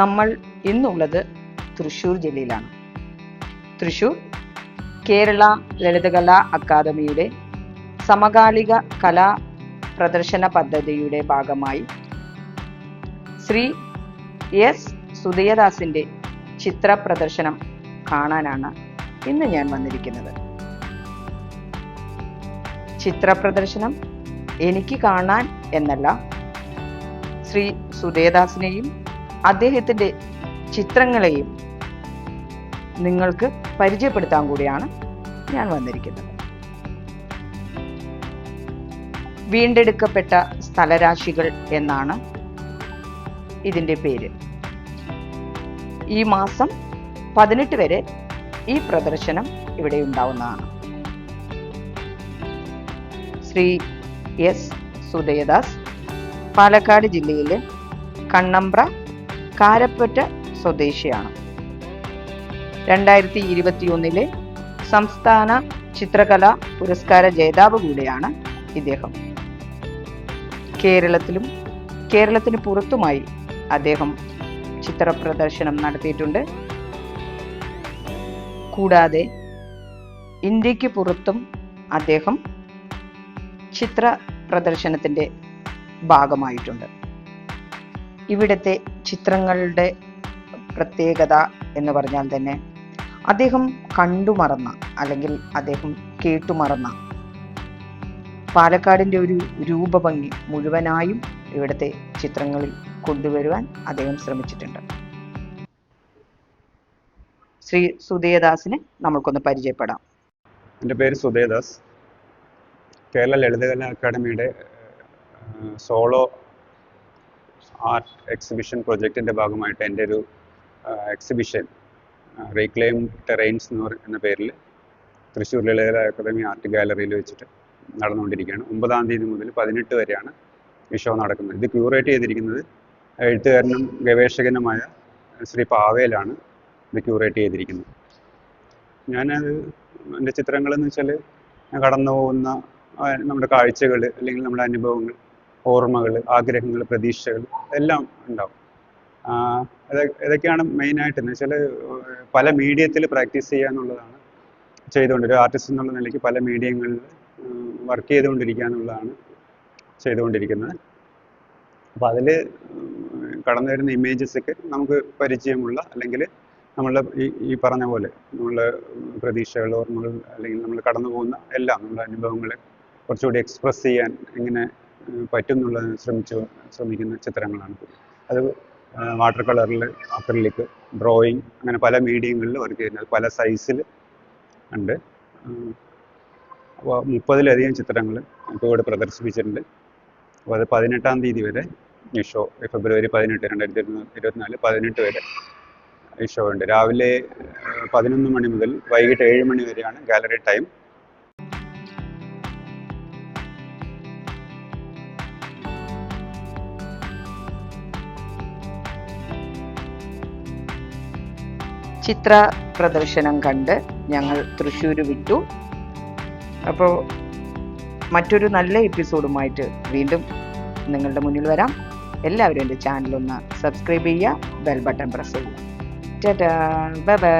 നമ്മൾ ഇന്നുള്ളത് തൃശ്ശൂർ ജില്ലയിലാണ്. തൃശ്ശൂർ കേരള ലളിതകലാ അക്കാദമിയുടെ സമകാലിക കലാ പ്രദർശന പദ്ധതിയുടെ ഭാഗമായി ശ്രീ എസ്. സുധീയദാസിന്റെ ചിത്ര പ്രദർശനം കാണാനാണ് ഇന്ന് ഞാൻ വന്നിരിക്കുന്നത്. ചിത്ര പ്രദർശനം എനിക്ക് കാണാൻ എന്നല്ല ശ്രീ സുധേദാസിനെയും അദ്ദേഹത്തിന്റെ ചിത്രങ്ങളെയും നിങ്ങൾക്ക് പരിചയപ്പെടുത്താൻ കൂടിയാണ് ഞാൻ വന്നിരിക്കുന്നത്. വീണ്ടെടുക്കപ്പെട്ട സ്ഥലരാശികൾ എന്നാണ് ഇതിന്റെ പേര്. ഈ മാസം പതിനെട്ട് വരെ ഈ പ്രദർശനം ഇവിടെ ഉണ്ടാവുന്നതാണ്. ശ്രീ എസ് സുദയദാസ് പാലക്കാട് ജില്ലയിലെ കണ്ണമ്പ്ര കാരപ്പറ്റ സ്വദേശിയാണ്. രണ്ടായിരത്തി ഇരുപത്തിയൊന്നിലെ സംസ്ഥാന ചിത്രകലാ പുരസ്കാര ജേതാവ് കൂടിയാണ് ഇദ്ദേഹം. കേരളത്തിലും കേരളത്തിന് പുറത്തുമായി അദ്ദേഹം ചിത്ര പ്രദർശനം നടത്തിയിട്ടുണ്ട്. കൂടാതെ ഇന്ത്യയ്ക്ക് പുറത്തും അദ്ദേഹം ചിത്ര പ്രദർശനത്തിന്റെ ഭാഗമായിട്ടുണ്ട്. ഇവിടുത്തെ ചിത്രങ്ങളുടെ പ്രത്യേകത എന്ന് പറഞ്ഞാൽ തന്നെ അദ്ദേഹം കണ്ടുമറന്ന അല്ലെങ്കിൽ അദ്ദേഹം കേട്ടുമറന്ന പാലക്കാടിന്റെ ഒരു രൂപഭംഗി മുഴുവനായും ഇവിടുത്തെ ചിത്രങ്ങളിൽ കൊണ്ടുവരുവാൻ അദ്ദേഹം ശ്രമിച്ചിട്ടുണ്ട്. ശ്രീ സുധയദാസിനെ നമുക്കൊന്ന് പരിചയപ്പെടാം. എന്റെ പേര് സുധേദാസ്. കേരള ലളിതകലാ അക്കാദമിയുടെ സോളോ ആർട്ട് എക്സിബിഷൻ പ്രൊജക്റ്റിന്റെ ഭാഗമായിട്ട് എന്റെ ഒരു എക്സിബിഷൻ റീക്ലെയിം ടെറൈൻസ് എന്ന് എന്ന പേരിൽ തൃശ്ശൂർ ലളിത അക്കാദമി ആർട്ട് ഗാലറിയിൽ വെച്ചിട്ട് നടന്നുകൊണ്ടിരിക്കുകയാണ്. ഒമ്പതാം തീയതി മുതൽ പതിനെട്ട് വരെയാണ് ഈ ഷോ നടക്കുന്നത്. ഇത് ക്യൂറേറ്റ് ചെയ്തിരിക്കുന്നത് എഴുത്തുകാരനും ഗവേഷകനുമായ ശ്രീ പാവേലാണ് ഇത് ക്യൂറേറ്റ് ചെയ്തിരിക്കുന്നത്. ഞാനത് എന്റെ ചിത്രങ്ങളെന്ന് വെച്ചാൽ കടന്നു പോകുന്ന നമ്മുടെ കാഴ്ചകൾ അല്ലെങ്കിൽ നമ്മുടെ അനുഭവങ്ങൾ ഓർമ്മകൾ ആഗ്രഹങ്ങൾ പ്രതീക്ഷകൾ എല്ലാം ഉണ്ടാവും. ഇതൊക്കെയാണ് മെയിനായിട്ട് എന്ന് വെച്ചാൽ പല മീഡിയത്തിൽ പ്രാക്ടീസ് ചെയ്യുക എന്നുള്ളതാണ് ചെയ്തുകൊണ്ട് ഒരു ആർട്ടിസ്റ്റ് എന്നുള്ള നിലയ്ക്ക് പല മീഡിയങ്ങളിൽ വർക്ക് ചെയ്തുകൊണ്ടിരിക്കുക എന്നുള്ളതാണ് ചെയ്തുകൊണ്ടിരിക്കുന്നത്. അപ്പോൾ അതിൽ കടന്നു വരുന്ന ഇമേജസ് ഒക്കെ നമുക്ക് പരിചയമുള്ള അല്ലെങ്കിൽ നമ്മളുടെ ഈ ഈ പറഞ്ഞ പോലെ നമ്മളുടെ പ്രതീക്ഷകൾ ഓർമ്മകൾ അല്ലെങ്കിൽ നമ്മൾ കടന്നു പോകുന്ന എല്ലാം നമ്മുടെ അനുഭവങ്ങളെ കുറച്ചുകൂടി എക്സ്പ്രസ് ചെയ്യാൻ എങ്ങനെ ഉം, പറ്റും എന്നുള്ളത് ശ്രമിച്ചു ശ്രമിക്കുന്ന ചിത്രങ്ങളാണ്. അത് വാട്ടർ കളറിൽ അക്രലിക് ഡ്രോയിങ് അങ്ങനെ പല മീഡിയങ്ങളിൽ വർക്ക് ചെയ്യുന്നത്. പല സൈസിൽ ഉണ്ട്. അപ്പോൾ മുപ്പതിലധികം ചിത്രങ്ങൾ ഇപ്പോൾ ഇവിടെ പ്രദർശിപ്പിച്ചിട്ടുണ്ട്. അപ്പോൾ അത് പതിനെട്ടാം തീയതി വരെ ഈ ഷോ ഫെബ്രുവരി പതിനെട്ട് രണ്ടായിരത്തി ഇരുപത്തിനാല് പതിനെട്ട് വരെ ഈ ഷോ ഉണ്ട്. രാവിലെ പതിനൊന്ന് മണി മുതൽ വൈകിട്ട് ഏഴ് മണി വരെയാണ് ഗാലറി ടൈം ചിത്ര പ്രദർശനം കണ്ട് ഞങ്ങൾ തൃശ്ശൂർ വിട്ടു. അപ്പോൾ മറ്റൊരു നല്ല എപ്പിസോഡുമായിട്ട് വീണ്ടും നിങ്ങളുടെ മുന്നിൽ വരാം. എല്ലാവരും എന്റെ ചാനലൊന്ന് സബ്സ്ക്രൈബ് ചെയ്യുക ബെൽ ബട്ടൺ പ്രസ് ചെയ്യുക. Tata bye by